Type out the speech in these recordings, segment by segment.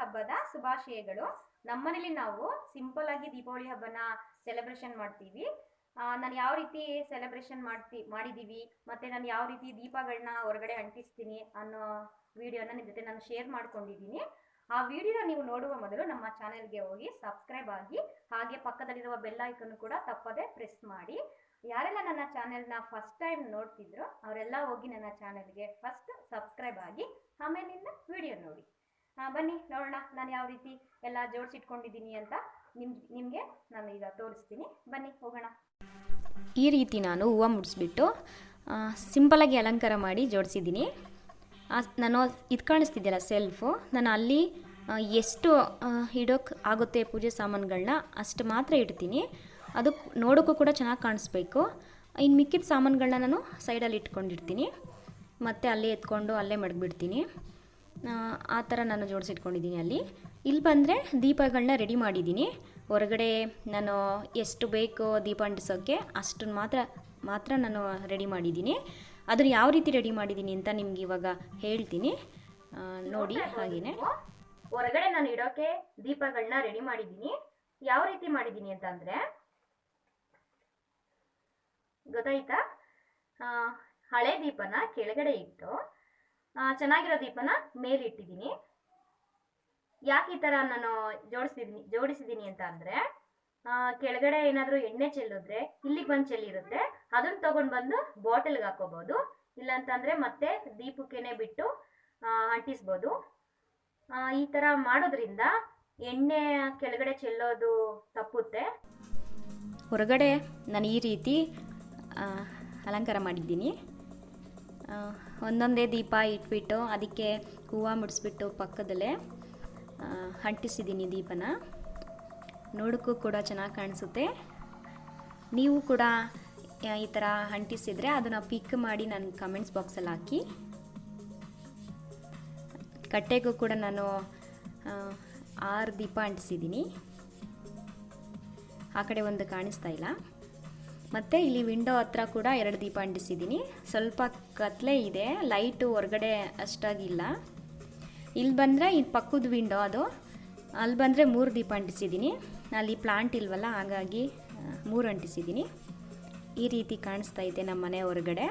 ಹಬ್ಬದ ಶುಭಾಶಯಗಳು. ನಮ್ಮನೇಲಿ ನಾವು ಸಿಂಪಲ್ ಆಗಿ ದೀಪಾವಳಿ ಹಬ್ಬನ ಸೆಲೆಬ್ರೇಷನ್ ಮಾಡ್ತೀವಿ. ನಾನು ಯಾವ ರೀತಿ ಸೆಲೆಬ್ರೇಷನ್ ಮಾಡ್ತಿ ಮಾಡಿದ್ದೀವಿ ಮತ್ತು ನಾನು ಯಾವ ರೀತಿ ದೀಪಗಳನ್ನ ಹೊರಗಡೆ ಅಂಟಿಸ್ತೀನಿ ಅನ್ನೋ ವಿಡಿಯೋನ ನಿಮ್ಮ ಜೊತೆ ನಾನು ಶೇರ್ ಮಾಡ್ಕೊಂಡಿದ್ದೀನಿ ಆ ವಿಡಿಯೋ ನೀವು ನೋಡುವ ಮೊದಲು ನಮ್ಮ ಚಾನೆಲ್ಗೆ ಹೋಗಿ ಸಬ್ಸ್ಕ್ರೈಬ್ ಆಗಿ, ಹಾಗೆ ಪಕ್ಕದಲ್ಲಿರುವ ಬೆಲ್ ಐಕನ್ ಕೂಡ ತಪ್ಪದೆ ಪ್ರೆಸ್ ಮಾಡಿ. ಯಾರೆಲ್ಲ ನನ್ನ ಚಾನೆಲ್ನ ಫಸ್ಟ್ ಟೈಮ್ ನೋಡ್ತಿದ್ರು, ಅವರೆಲ್ಲ ಹೋಗಿ ನನ್ನ ಚಾನೆಲ್ಗೆ ಫಸ್ಟ್ ಸಬ್ಸ್ಕ್ರೈಬ್ ಆಗಿ, ಆಮೇಲಿಂದ ವಿಡಿಯೋ ನೋಡಿ. ಬನ್ನಿ, ನೋಡೋಣ ನಾನು ಯಾವ ರೀತಿ ಎಲ್ಲ ಜೋಡಿಸಿಟ್ಕೊಂಡಿದ್ದೀನಿ ಅಂತ ನಿಮ್, ನಿಮಗೆ ನಾನು ಈಗ ತೋರಿಸ್ತೀನಿ. ಬನ್ನಿ, ಹೋಗೋಣ. ಈ ರೀತಿ ನಾನು ಹೂವು ಮುಡಿಸ್ಬಿಟ್ಟು ಸಿಂಪಲಾಗಿ ಅಲಂಕಾರ ಮಾಡಿ ಜೋಡಿಸಿದ್ದೀನಿ. ನಾನು ಇದು ಕಾಣಿಸ್ತಿದೆಯಲ್ಲ ಸೆಲ್ಫು ನಾನು ಅಲ್ಲಿ ಎಷ್ಟು ಇಡೋಕ್ಕೆ ಆಗುತ್ತೆ ಪೂಜೆ ಸಾಮಾನುಗಳನ್ನ ಅಷ್ಟು ಮಾತ್ರ ಇಡ್ತೀನಿ. ಅದು ನೋಡೋಕ್ಕೂ ಕೂಡ ಚೆನ್ನಾಗಿ ಕಾಣಿಸ್ಬೇಕು. ಇನ್ನು ಮಿಕ್ಕಿದ ಸಾಮಾನುಗಳನ್ನ ನಾನು ಸೈಡಲ್ಲಿ ಇಟ್ಕೊಂಡಿರ್ತೀನಿ. ಮತ್ತು ಅಲ್ಲೇ ಎತ್ಕೊಂಡು ಅಲ್ಲೇ ಮಡಗ್ಬಿಡ್ತೀನಿ ಆ, ಥರ ನಾನು ಜೋಡಿಸಿಟ್ಕೊಂಡಿದ್ದೀನಿ ಅಲ್ಲಿ. ಇಲ್ಲಿ ಬಂದರೆ ದೀಪಗಳನ್ನ ರೆಡಿ ಮಾಡಿದ್ದೀನಿ. ಹೊರಗಡೆ ನಾನು ಎಷ್ಟು ಬೇಕೋ ದೀಪ ಅಂಟಿಸೋಕ್ಕೆ ಅಷ್ಟನ್ನು ಮಾತ್ರ ಮಾತ್ರ ನಾನು ರೆಡಿ ಮಾಡಿದ್ದೀನಿ. ಅದನ್ನು ಯಾವ ರೀತಿ ರೆಡಿ ಮಾಡಿದ್ದೀನಿ ಅಂತ ನಿಮ್ಗೆ ಇವಾಗ ಹೇಳ್ತೀನಿ. ನೋಡಿ ಹಾಗೇನೆ. ಹೊರಗಡೆ ನಾನು ಇಡೋಕೆ ದೀಪಗಳನ್ನ ರೆಡಿ ಮಾಡಿದ್ದೀನಿ. ಯಾವ ರೀತಿ ಮಾಡಿದ್ದೀನಿ ಅಂತ ಅಂದ್ರೆ ಗೊತ್ತಾಯ್ತಾ? ಹಳೆ ದೀಪನ ಕೆಳಗಡೆ ಇಟ್ಟು ಚೆನ್ನಾಗಿರೋ ದೀಪನ ಮೇಲಿಟ್ಟಿದ್ದೀನಿ. ಯಾಕೆ ಈ ಥರ ನಾನು ಜೋಡಿಸಿದ್ದೀನಿ ಜೋಡಿಸಿದ್ದೀನಿ ಅಂತ ಅಂದರೆ ಕೆಳಗಡೆ ಏನಾದರೂ ಎಣ್ಣೆ ಚೆಲ್ಲಿದ್ರೆ, ಇಲ್ಲಿಗೆ ಬಂದು ಚೆಲ್ಲಿರುತ್ತೆ ಅದನ್ನ ತೊಗೊಂಡು ಬಂದು ಬಾಟಲ್ಗೆ ಹಾಕೋಬೋದು ಇಲ್ಲಾಂತಂದರೆ ಮತ್ತೆ ದೀಪಕ್ಕೇನೆ ಬಿಟ್ಟು ಅಂಟಿಸ್ಬೋದು. ಈ ಥರ ಮಾಡೋದ್ರಿಂದ ಎಣ್ಣೆ ಕೆಳಗಡೆ ಚೆಲ್ಲೋದು ತಪ್ಪುತ್ತೆ. ಹೊರಗಡೆ ನಾನು ಈ ರೀತಿ ಅಲಂಕಾರ ಮಾಡಿದ್ದೀನಿ. ಒಂದೊಂದೇ ದೀಪ ಇಟ್ಬಿಟ್ಟು ಅದಕ್ಕೆ ಹೂವು ಮುಡಿಸ್ಬಿಟ್ಟು ಪಕ್ಕದಲ್ಲೇ ಅಂಟಿಸಿದ್ದೀನಿ ದೀಪನ. ನೋಡೋಕ್ಕೂ ಕೂಡ ಚೆನ್ನಾಗಿ ಕಾಣಿಸುತ್ತೆ. ನೀವು ಕೂಡ ಈ ಥರ ಅಂಟಿಸಿದರೆ ಅದನ್ನು ಪಿಕ್ ಮಾಡಿ ನನ್ನ ಕಮೆಂಟ್ಸ್ ಬಾಕ್ಸಲ್ಲಿ ಹಾಕಿ. ಕಟ್ಟೆಗೂ ಕೂಡ ನಾನು ಆರು ದೀಪ ಅಂಟಿಸಿದ್ದೀನಿ. ಆ ಕಡೆ ಒಂದು ಕಾಣಿಸ್ತಾ ಇಲ್ಲ. ಮತ್ತು ಇಲ್ಲಿ ವಿಂಡೋ ಹತ್ರ ಕೂಡ ಎರಡು ದೀಪ ಅಂಟಿಸಿದ್ದೀನಿ. ಸ್ವಲ್ಪ ಕತ್ಲೆ ಇದೆ ಲೈಟು ಹೊರಗಡೆ ಅಷ್ಟಾಗಿಲ್ಲ. ಇಲ್ಲಿ ಬಂದರೆ ಇದು ಪಕ್ಕದ ವಿಂಡೋ ಅದು. ಅಲ್ಲಿ ಬಂದರೆ ಮೂರು ದೀಪ ಅಂಟಿಸಿದ್ದೀನಿ. ಅಲ್ಲಿ ಪ್ಲಾಂಟ್ ಇಲ್ವಲ್ಲ, ಹಾಗಾಗಿ ಮೂರು ಅಂಟಿಸಿದ್ದೀನಿ. ಈ ರೀತಿ ಕಾಣಿಸ್ತಾ ಇದೆ ನಮ್ಮ ಮನೆ ಹೊರಗಡೆ.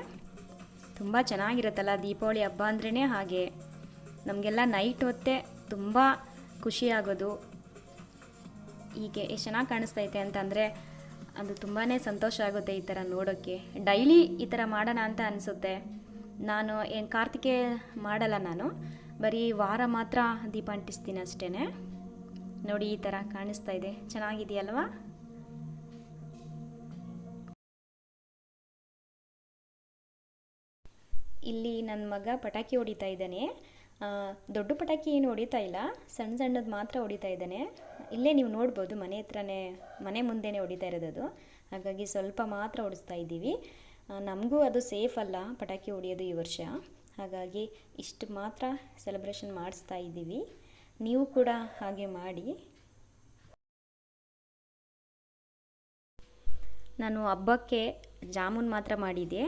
ತುಂಬ ಚೆನ್ನಾಗಿರುತ್ತಲ್ಲ ದೀಪಾವಳಿ ಹಬ್ಬ ಅಂದ್ರೇ ಹಾಗೆ. ನಮಗೆಲ್ಲ ನೈಟ್ ಹೊತ್ತೆ ತುಂಬ ಖುಷಿಯಾಗೋದು ಹೀಗೆ, ಎಷ್ಟು ಚೆನ್ನಾಗಿ ಕಾಣಿಸ್ತೈತೆ ಅಂತಂದರೆ ಅದು ತುಂಬಾ ಸಂತೋಷ ಆಗುತ್ತೆ ಈ ಥರ ನೋಡೋಕ್ಕೆ. ಡೈಲಿ ಈ ಥರ ಮಾಡೋಣ ಅಂತ ಅನಿಸುತ್ತೆ. ನಾನು ಏನು ಕಾರ್ತಿಕೆ ಮಾಡಲ್ಲ ನಾನು. ಬರೀ ವಾರ ಮಾತ್ರ ದೀಪ ಅಂಟಿಸ್ತೀನಿ ಅಷ್ಟೇ ನೋಡಿ ಈ ಥರ ಕಾಣಿಸ್ತಾ ಇದೆ. ಚೆನ್ನಾಗಿದೆಯಲ್ವಾ? ಇಲ್ಲಿ ನನ್ನ ಮಗ ಪಟಾಕಿ ಹೊಡಿತಾ ಇದ್ದಾನೆ. ದೊಡ್ಡ ಪಟಾಕಿ ಏನು ಹೊಡಿತಾ ಇಲ್ಲ. ಸಣ್ಣ ಸಣ್ಣದು ಮಾತ್ರ ಹೊಡಿತಾ ಇದ್ದಾನೆ. ಇಲ್ಲೇ ನೀವು ನೋಡ್ಬೋದು, ಮನೆ ಹತ್ರನೇ, ಮನೆ ಮುಂದೆನೇ ಹೊಡಿತಾ ಇರೋದು ಹಾಗಾಗಿ ಸ್ವಲ್ಪ ಮಾತ್ರ ಹೊಡಿಸ್ತಾ ಇದ್ದೀವಿ. ನಮಗೂ ಅದು ಸೇಫ್ ಅಲ್ಲ ಪಟಾಕಿ ಹೊಡಿಯೋದು ಈ ವರ್ಷ. ಹಾಗಾಗಿ ಇಷ್ಟು ಮಾತ್ರ ಸೆಲೆಬ್ರೇಷನ್ ಮಾಡಿಸ್ತಾ ಇದ್ದೀವಿ. ನೀವು ಕೂಡ ಹಾಗೆ ಮಾಡಿ. ನಾನು ಹಬ್ಬಕ್ಕೆ ಜಾಮೂನ್ ಮಾತ್ರ ಮಾಡಿದ್ದೆ.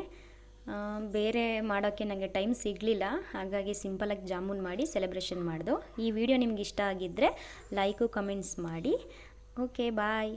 ಬೇರೆ ಮಾಡೋಕ್ಕೆ ನನಗೆ ಟೈಮ್ ಸಿಗಲಿಲ್ಲ. ಹಾಗಾಗಿ ಸಿಂಪಲಾಗಿ ಜಾಮೂನ್ ಮಾಡಿ ಸೆಲೆಬ್ರೇಷನ್ ಮಾಡಿದೋ. ಈ ವಿಡಿಯೋ ನಿಮ್ಗೆ ಇಷ್ಟ ಆಗಿದ್ದರೆ ಲೈಕು ಕಮೆಂಟ್ಸ್ ಮಾಡಿ. Okay bye